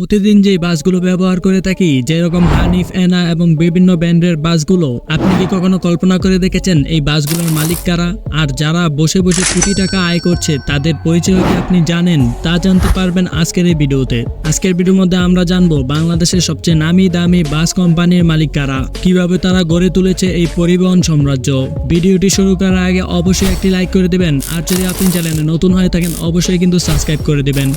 প্রতিদিন যে বাসগুলো ব্যবহার করে থাকি, যেরকম হানিফ, এনা এবং বিভিন্ন ব্র্যান্ডের বাসগুলো, আপনি কি কখনো কল্পনা করে দেখেছেন এই বাসগুলোর মালিক কারা? আর যারা বসে বসে কোটি টাকা আয় করছে, তাদের পরিচয় কি আপনি জানেন? তা জানতে পারবেন আজকের এই ভিডিওতে। আজকের ভিডিওর মধ্যে আমরা জানব বাংলাদেশের সবচেয়ে নামি দামি বাস কোম্পানির মালিক কারা? কীভাবে তারা গড়ে তুলেছে এই পরিবহন সাম্রাজ্য? ভিডিওটি শুরু করার আগে অবশ্যই একটি লাইক করে দিবেন। আর যদি আপনি চ্যানেলে নতুন হয়ে থাকেন, অবশ্যই কিন্তু সাবস্ক্রাইব করে দিবেন।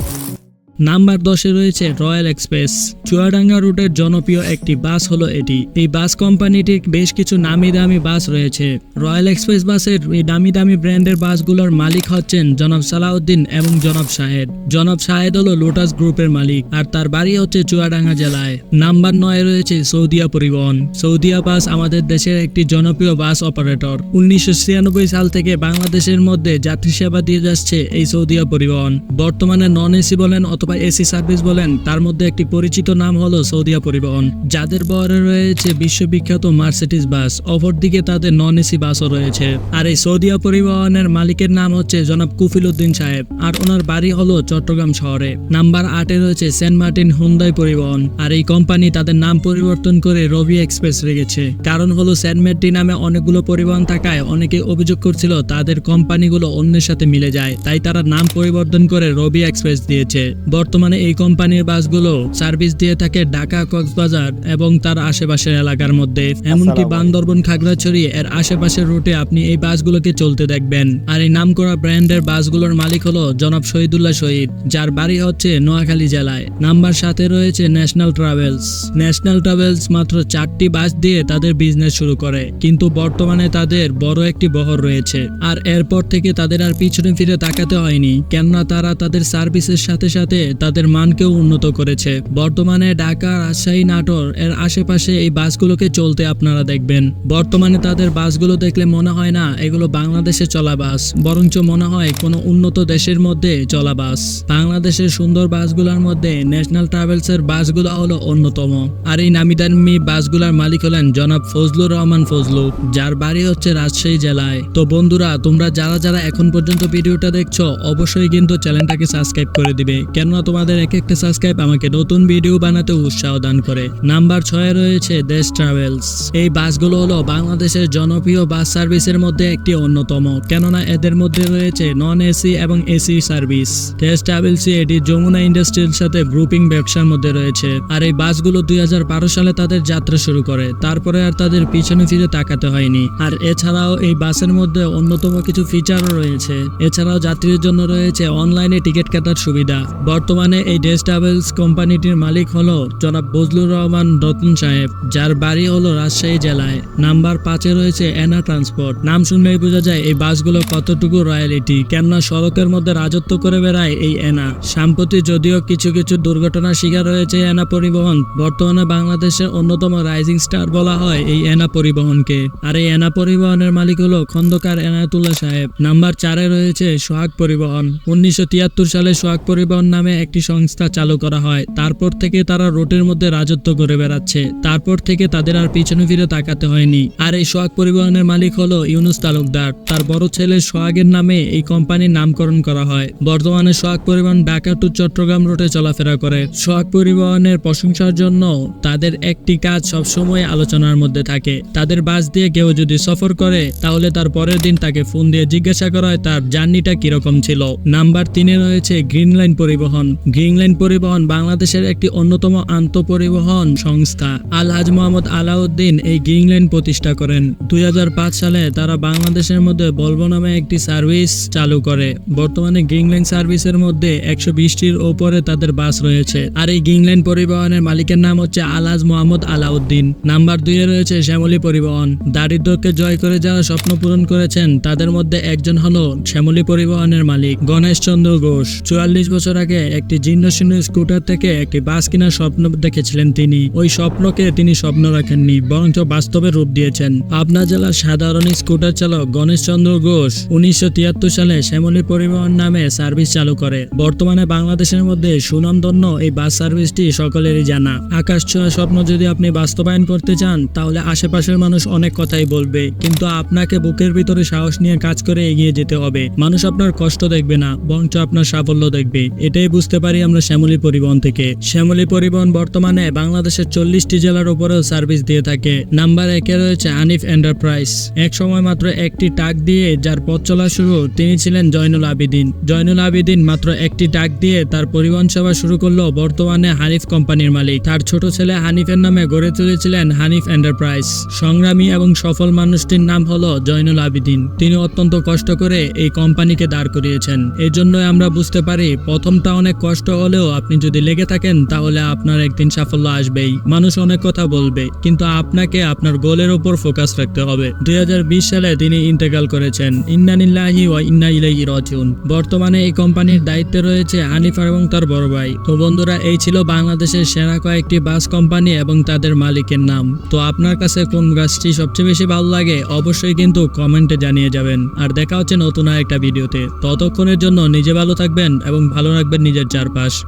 নাম্বার দশে রয়েছে রয়্যাল এক্সপ্রেস। চুয়াডাঙ্গা রুটের জনপ্রিয় একটি বাস হলো এটি। এই বাস কোম্পানিটির বেশ কিছু নামি দামি বাস রয়েছে। রয়্যাল এক্সপ্রেস বাসের এই দামি দামি ব্র্যান্ডের বাসগুলোর মালিক হচ্ছেন জনাব সালাউদ্দিন এবং জনাব শাহেদ। জনাব শাহেদ হলো লোটাস গ্রুপের মালিক আর তার বাড়ি হচ্ছে চুয়াডাঙ্গা জেলায়। নাম্বার নয় রয়েছে সৌদিয়া পরিবহন। সৌদিয়া বাস আমাদের দেশের একটি জনপ্রিয় বাস অপারেটর। উনিশশো ছিয়ানব্বই সাল থেকে বাংলাদেশের মধ্যে যাত্রী সেবা দিয়ে যাচ্ছে এই সৌদিয়া পরিবহন। বর্তমানে নন এসি বলেন অথবা এসি সার্ভিস বলেন, তার মধ্যে একটি পরিচিত নাম হলো সৌদিয়া পরিবহন। যাদের বহরে রয়েছে বিশ্ববিখ্যাত মার্সিডিজ বাস, অপরদিকে তাদের নন এসি বাসও রয়েছে। আর এই সৌদিয়া পরিবহনের মালিকের নাম হচ্ছে জনাব কুফিল উদ্দিন সাহেব, আর ওনার বাড়ি হলো চট্টগ্রাম শহরে। নাম্বার আটে রয়েছে সেন্ট মার্টিন হুন্দাই পরিবহন, আর এই কোম্পানি তাদের নাম পরিবর্তন করে রবি এক্সপ্রেস রেখেছে। কারণ হলো সেন্ট মার্টিন নামে অনেকগুলো পরিবহন থাকায় অনেকে অভিযোগ করছিল তাদের কোম্পানিগুলো অন্যের সাথে মিলে যায়, তাই তারা নাম পরিবর্তন করে রবি এক্সপ্রেস দিয়েছে। বর্তমানে এই কোম্পানির বাসগুলো সার্ভিস দিয়ে থাকে ঢাকা কক্সবাজার এবং তার আশেপাশের এলাকার মধ্যে। এমনকি বান্দরবন খাগড়াছড়ি এর আশেপাশের রুটে আপনি এই বাসগুলোকে চলতে দেখবেন। আর এই নামকরা ব্র্যান্ডের বাসগুলোর মালিক হলো জনাব শহীদুল্লাহ শহীদ যার বাড়ি হচ্ছে নোয়াখালী জেলায়। নাম্বার সাথে রয়েছে ন্যাশনাল ট্রাভেলস। ন্যাশনাল ট্রাভেলস মাত্র চারটি বাস দিয়ে তাদের বিজনেস শুরু করে কিন্তু বর্তমানে তাদের বড় একটি বহর রয়েছে। আর এরপর থেকে তাদের আর পিছনে ফিরে তাকাতে হয়নি কেননা তারা তাদের সার্ভিসের সাথে সাথে তাদের মানকেও উন্নত করেছে। বর্তমানে ঢাকা রাজশাহী নাটোর এর আশেপাশে এই বাসগুলোকে চলতে আপনারা দেখবেন। বর্তমানে তাদের বাসগুলো দেখলে মনে হয় না, এগুলো বাংলাদেশে চলা বাস। বরঞ্চ মনে হয় কোনো উন্নত দেশের মধ্যে চলা বাস। বাংলাদেশের সুন্দর বাসগুলোর মধ্যে ন্যাশনাল ট্রাভেলস এর বাসগুলো হলো অন্যতম। আর এই নামি দামি বাসগুলোর মালিক হলেন জনাব ফজলুর রহমান ফজলু, যার বাড়ি হচ্ছে রাজশাহী জেলায়। তো বন্ধুরা, তোমরা যারা যারা এখন পর্যন্ত ভিডিওটা দেখছ, অবশ্যই কিন্তু চ্যানেলটাকে সাবস্ক্রাইব করে দিবে। কেননা তোমাদের এক একটা সাবস্ক্রাইব আমাকে নতুন ভিডিও বানাতে উৎসাহ দান করে। নাম্বার ছয়ে রয়েছে দেশ ট্রাভেলস এই বাসগুলো হলো বাংলাদেশের জনপ্রিয় বাস সার্ভিসের মধ্যে একটি অন্যতম। কেননা এদের মধ্যে রয়েছে নন এসি এবং এসি সার্ভিস দেশ ট্রাভেলস এটি যমুনা ইন্ডাস্ট্রির সাথে গ্রুপিং ব্যবসার মধ্যে রয়েছে। আর এই বাসগুলো দুই হাজার বারো সালে তাদের যাত্রা শুরু করে। তারপরে আর তাদের পিছনে ফিরে তাকাতে হয়নি। আর এছাড়াও এই বাসের মধ্যে অন্যতম কিছু ফিচারও রয়েছে। এছাড়াও যাত্রীর জন্য রয়েছে অনলাইনে টিকিট কাটার সুবিধা। বর্তমানে এই ডেস ট্রাভেলস কোম্পানিটির মালিক হলো জনাব বজলুর রহমান রতন সাহেব, যার বাড়ি হলো রাজশাহী জেলায়। নাম্বার পাঁচে রয়েছে এনা ট্রান্সপোর্ট নাম শুনলেই বোঝা যায় এই বাসগুলো কতটুকু রয়্যালিটি, কেননা সড়কের মধ্যে রাজত্ব করে বেড়ায় এই এনা সাম্প্রতি যদিও কিছু কিছু দুর্ঘটনার শিকার হয়েছে এনা পরিবহন, বর্তমানে বাংলাদেশের অন্যতম রাইজিং স্টার বলা হয় এই এনা পরিবহনকে। আর এই এনা পরিবহনের মালিক হলো খন্দকার এনায়তুল্লাহ সাহেব। নাম্বার চারে রয়েছে সোহাগ পরিবহন। উনিশশো তিয়াত্তর সালে সোহাগ পরিবহন নামে একটি সংস্থা চালু করা হয়। তারপর থেকে তারা রোডের মধ্যে রাজত্ব করে বেড়াচ্ছে। তারপর থেকে তাদের আর পিছনে ফিরে তাকাতে হয়নি। আর এই সোহাগ পরিবহনের মালিক হলো ইউনুস তালুকদার। তার বড় ছেলে সোহাগের নামে এই কোম্পানির নামকরণ করা হয়। বর্তমানে সোহাগ পরিবহন ঢাকা টু চট্টগ্রাম রোডে চলাফেরা করে। সোহাগ পরিবহনের প্রশংসার জন্য তাদের একটি কাজ সবসময় আলোচনার মধ্যে থাকে। তাদের বাস দিয়ে কেউ যদি সফর করে, তাহলে তার পরের দিন তাকে ফোন দিয়ে জিজ্ঞাসা করা হয় তার জার্নিটা কীরকম ছিল। নাম্বার তিনে রয়েছে green line Paribahan. Green line Paribahan বাংলাদেশের একটি অন্যতম আন্ত পরিবহন সংস্থা আলহাজ মোহাম্মদ আলাউদ্দিন এই গ্রিন লাইন প্রতিষ্ঠা করেন। দুই হাজার পাঁচ সালে তারা বাংলাদেশের মধ্যে বলব নামে একটি সার্ভিস চালু করে। বর্তমানে গ্রিন লাইন সার্ভিসের মধ্যে একশো বিশটির ওপরে তাদের বাস রয়েছে। আর এই গ্রিন লাইন পরিবহনের মালিকের নাম হচ্ছে আলহাজ মোহাম্মদ আলাউদ্দিন। নাম্বার দুইয়ে রয়েছে শ্যামলী পরিবহন। দারিদ্রকে জয় করে যারা স্বপ্ন পূরণ করেছেন তাদের মধ্যে একজন হলো শ্যামলী পরিবহনের মালিক গণেশ চন্দ্র ঘোষ। চুয়াল্লিশ বছর আগে একটি জীর্ণ শীর্ণ স্কুটার থেকে একটি বাস কেনার স্বপ্ন দেখেছিলেন তিনি। ওই স্বপ্নকে তিনি স্বপ্ন রাখেননি, বরঞ্চ বাস্তবে রূপ দিয়েছেন। পাবনা জেলার সাধারণ স্কুটার চালক গণেশ চন্দ্র ঘোষ উনিশশো সালে শ্যামলী পরিবহন নামে সার্ভিস চালু করে। বর্তমানে বাংলাদেশের মধ্যে সুনামধন্য এই বাস সার্ভিসটি সকলেরই জানা। আকাশ ছোঁয়া স্বপ্ন যদি আপনি বাস্তবায়ন করতে চান, তাহলে আশেপাশের মানুষ অনেক কথাই বলবে। কিন্তু আপনাকে বুকের ভিতরে সাহস নিয়ে কাজ করে এগিয়ে যেতে হবে। মানুষ আপনার কষ্ট দেখবে না, বরঞ্চ আপনার সাফল্য দেখবে। এটাই বুঝতে পারি আমরা শ্যামলী পরিবহন থেকে। শ্যামলী পরিবহন বর্তমানে বাংলাদেশের চল্লিশটি জেলার উপরেও সার্ভিস দিয়ে থাকে। নাম্বার একে রয়েছে আনিফ এন্টারপ্রাইজ। এক সময় মাত্র একটি টাক দিয়ে যার পথ চলা শুরু তিনি ছিলেন জয়নুল আবিদিন। জয়নুল আবিদিন মাত্র একটি টাক দিয়ে তার পরিবহন সেবা শুরু করল বর্তমানে হানিফ কোম্পানির মালিক। তার ছোট ছেলে হানিফের নামে গড়ে তুলেছিলেন হানিফ এন্টারপ্রাইজ। সংগ্রামী এবং সফল মানুষটির নাম হলো জয়নুল আবিদিন। তিনি অত্যন্ত কষ্ট করে এই কোম্পানিকে দাঁড় করিয়েছেন। এই জন্যই আমরা বুঝতে পারি প্রথমটা অনেক কষ্ট হলেও আপনি যদি লেগে থাকেন, তাহলে আপনার একদিন সাফল্য আসবেই। মানুষ অনেক কথা বলবে, কিন্তু আপনাকে আপনার গোলের উপর ফোকাস রাখতে হবে। দুই সালে তিনি ইন্তেকাল করেছেন। ইন্নানিল্লাহি ওয়া ইন্না ইলাইহি রাজিউন। বর্তমানে এই কোম্পানির দায়িত্বে রয়েছে হানিফা এবং তার বড় ভাই। তো বন্ধুরা, এই ছিল বাংলাদেশের সেরা কয়েকটি বাস কোম্পানি এবং তাদের মালিকের নাম। তো আপনার কাছে কোন বাসটি সবচেয়ে বেশি ভালো লাগে, অবশ্যই কিন্তু কমেন্টে জানিয়ে যাবেন। আর দেখা হচ্ছে নতুন একটা ভিডিওতে। ততক্ষণের জন্য নিজে ভালো থাকবেন এবং ভালো রাখবেন নিজের চারপাশ।